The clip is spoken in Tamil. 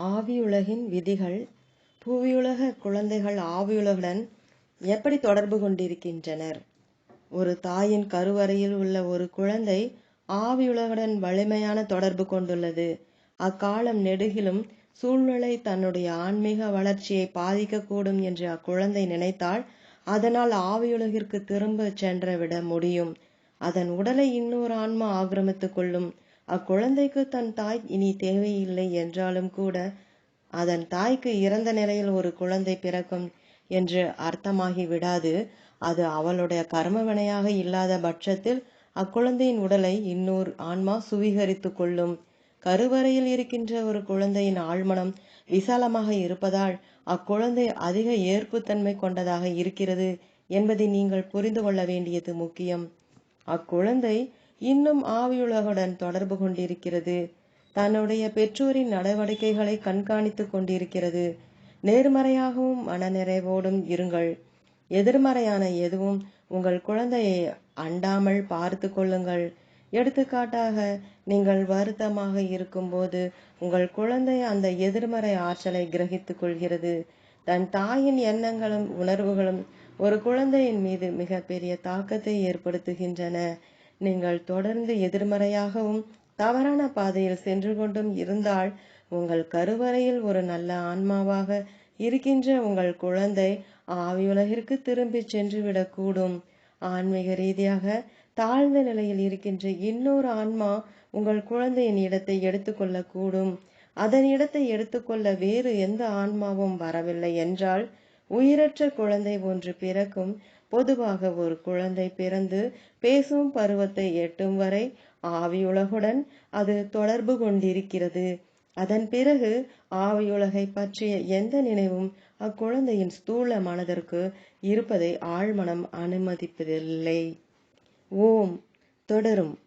ஆவியுலகின் விதிகள் புவியுலக குழந்தைகள் ஆவியுலகுடன் எப்படி தொடர்பு கொண்டிருக்கின்றனர்? ஒரு தாயின் கருவறையில் உள்ள ஒரு குழந்தை ஆவியுலகுடன் வலிமையான தொடர்பு கொண்டுள்ளது. அக்காலம் நெடுகிலும் சூழ்நிலை தன்னுடைய ஆன்மீக வளர்ச்சியை பாதிக்கக்கூடும் என்று அக்குழந்தை நினைத்தால் அதனால் ஆவியுலகிற்கு திரும்ப சென்றவிட முடியும். அதன் உடலை இன்னொரு ஆன்மா ஆக்கிரமித்துக் கொள்ளும். அக்குழந்தைக்கு தன் தாய் இனி தேவையில்லை என்றாலும் கூட அதன் தாய்க்கு இறந்த நிலையில் ஒரு குழந்தை பிறக்கும் என்று அர்த்தமாகி விடாது. அது அவளுடைய கர்மவினையாக இல்லாத பட்சத்தில் அக்குழந்தையின் உடலை இன்னொரு ஆன்மா சுவீகரித்து கொள்ளும். கருவறையில் இருக்கின்ற ஒரு குழந்தையின் ஆழ்மனம் விசாலமாக இருப்பதால் அக்குழந்தை அதிக ஏற்புத்தன்மை கொண்டதாக இருக்கிறது என்பதை நீங்கள் புரிந்து கொள்ள வேண்டியது முக்கியம். அக்குழந்தை இன்னும் ஆவியுலகுடன் தொடர்பு கொண்டிருக்கிறது. தன்னுடைய பெற்றோரின் நடவடிக்கைகளை கண்காணித்துக் கொண்டிருக்கிறது. நேர்மறையாகவும் மனநிறைவோடும் இருங்கள். எதிர்மறையான எதுவும் உங்கள் குழந்தையை அண்டாமல் பார்த்து கொள்ளுங்கள். எடுத்துக்காட்டாக நீங்கள் வருத்தமாக இருக்கும்போது உங்கள் குழந்தை அந்த எதிர்மறை ஆற்றலை கிரகித்துக் கொள்கிறது. தன் தாயின் எண்ணங்களும் உணர்வுகளும் ஒரு குழந்தையின் மீது மிக பெரிய தாக்கத்தை ஏற்படுத்துகின்றன. நீங்கள் தொடர்ந்து எதிர்மறையாகவும் தவறான பாதையில் சென்று கொண்டும் இருந்தால் உங்கள் கருவறையில் ஒரு நல்ல ஆன்மாவாக இருக்கின்ற உங்கள் குழந்தை ஆவியுலகிற்கு திரும்பி சென்று விடக்கூடும். ஆன்மீக ரீதியாக தாழ்ந்த நிலையில் இருக்கின்ற இன்னொரு ஆன்மா உங்கள் குழந்தையின் இடத்தை எடுத்துக்கொள்ளக்கூடும். அதன் இடத்தை எடுத்துக்கொள்ள வேறு எந்த ஆன்மாவும் வரவில்லை என்றால் உயிரற்ற குழந்தை ஒன்று பிறக்கும். பொதுவாக ஒரு குழந்தை பிறந்து பேசும் பருவத்தை எட்டும் வரை ஆவியுலகுடன் அது தொடர்பு கொண்டிருக்கிறது. அதன் பிறகு ஆவியுலகை பற்றிய எந்த நினைவும் அக்குழந்தையின் ஸ்தூல மனதிற்கு இருப்பதை ஆழ்மனம் அனுமதிப்பதில்லை. ஓம். தொடரும்.